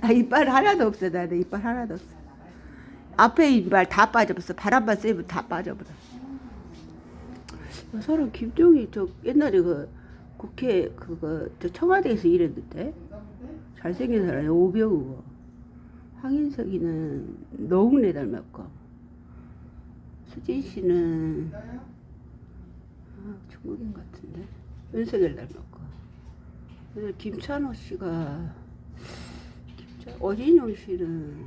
나 이빨 하나도 없어. 나는 이빨 하나도 없어. 앞에 이빨 다 빠져버렸어. 바람만 쐬면 다 빠져버려. 저 사람 김종희 저 옛날에 그 국회 그거 저 청와대에서 일했는데 잘생긴 사람이 오병우 황인석이는 노웅래 닮았고 수진 씨는 아, 중국인 같은데 윤석열 닮았고 그래서 김찬호 씨가 어진용 씨는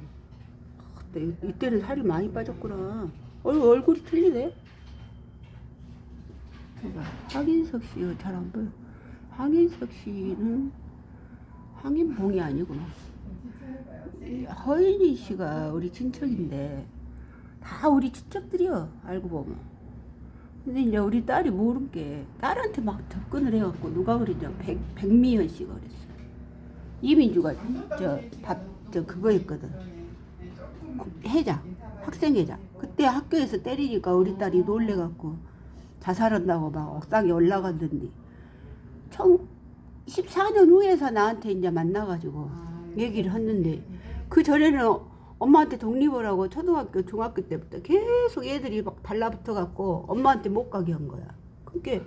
아, 그때 이때는 살이 많이 빠졌구나. 얼굴, 얼굴이 틀리네? 황인석 씨가 잘안 보여. 황인석 씨는 황인봉이 아니구나. 이 허인희 씨가 우리 친척인데 다 우리 친척들이요 알고 보면. 근데 이제 우리 딸이 모르는 게 딸한테 막 접근을 해갖고 누가 그랬냐 백, 백미연 씨가 그랬어 이민주가 저 밥 저 그거 했거든 그 회장 학생회장 그때 학교에서 때리니까 우리 딸이 놀래갖고 자살한다고 막 옥상에 올라갔는데 청 14년 후에서 나한테 이제 만나가지고 얘기를 했는데 그 전에는 엄마한테 독립을 하고 초등학교 중학교 때부터 계속 애들이 막 달라붙어 갖고 엄마한테 못 가게 한 거야. 그게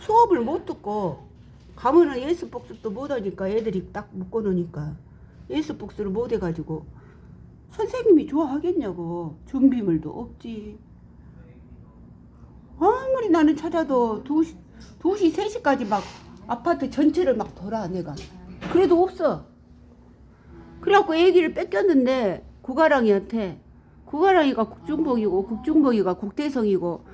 수업을 못 듣고 가면은 예스 복습도 못 하니까 애들이 딱 묶어 놓으니까 예스 복습을 못 해가지고 선생님이 좋아하겠냐고 준비물도 없지. 아무리 나는 찾아도 2시, 2시, 3시까지 막 아파트 전체를 막 돌아, 내가. 그래도 없어. 그래갖고 애기를 뺏겼는데, 구가랑이한테, 구가랑이가 국중복이고, 국중복이가 국대성이고,